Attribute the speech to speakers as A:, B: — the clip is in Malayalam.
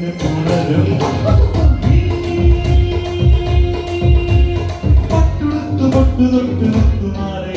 A: തൊട്ട് തൊട്ട് തൊട്ട് മാറി.